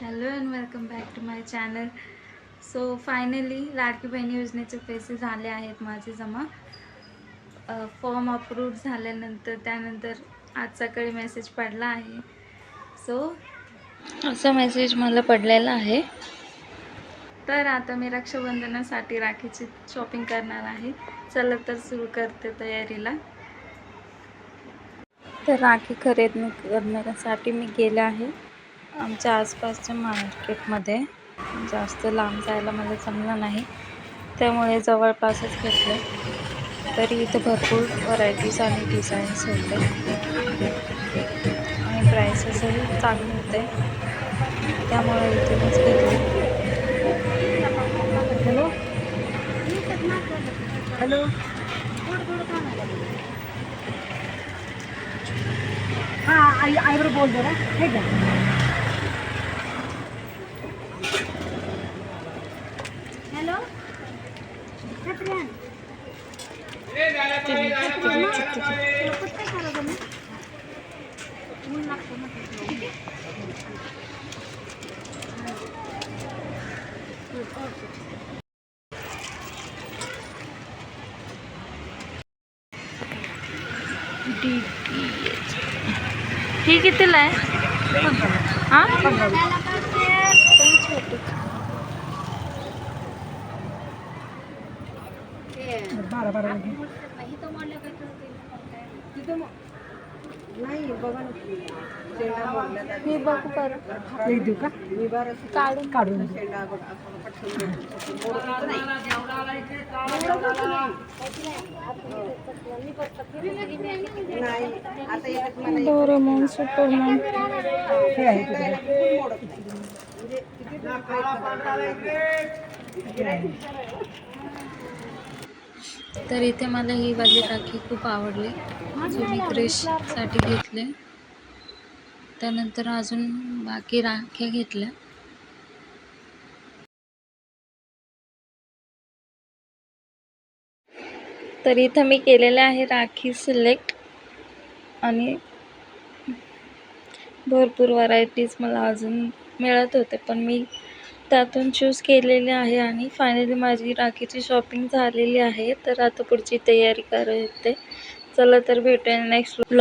Hello and welcome back to my channel so finally लाडकी बहिणी योजनेचे पैसे झाले आहेत माझे जमा. फॉर्म अप्रूव्ह झाल्यानंतर त्यानंतर आज सकाळी मेसेज पडला आहे. सो असा मेसेज मला पडलेला आहे. तर आता मी रक्षाबंधनासाठी राखीची शॉपिंग करणार आहे. चला तर सुरू करते तयारीला. तर राखी खरेदी करण्यासाठी मी गेले आहे. आमच्या आसपासच्या मार्केटमध्ये जास्त लांब जायला मला जमलं नाही. त्यामुळे जवळपासच घेतलं तरी इथं भरपूर व्हरायटीज आणि डिझाईन्स होते. आणि प्रायसेसही चांगले होते. त्यामुळे इथूनच घेतले हॅलो? हॅलो? हां आई आईवर बोल जरा. हे घ्या. डी ही कितीला आहे. हां? बारा बारा नाही बघा मी बघू परत नाही देऊ का काढून काढून शेंडा नाही. डोरेमॉन सुपरमॉन हे आहे तिकडे. पण मोडत नाही. म्हणजे किती पण प्रयत्न करा. किती आहे. तर इथे मला ही वाली राखी खूप आवडली. जो मी क्रेशसाठी घेतले. त्यानंतर अजून बाकी राख्या घेतल्या. तर इथं मी केलेले आहे राखी सिलेक्ट आणि भरपूर व्हरायटीज मला अजून मिळत होते पण मी त्यातून चूज केलेले आहे आणि फायनली माझी राखीची शॉपिंग झालेली आहे. तर आता पुढची तयारी करते. चला तर भेटूया नेक्स्ट ब्लॉग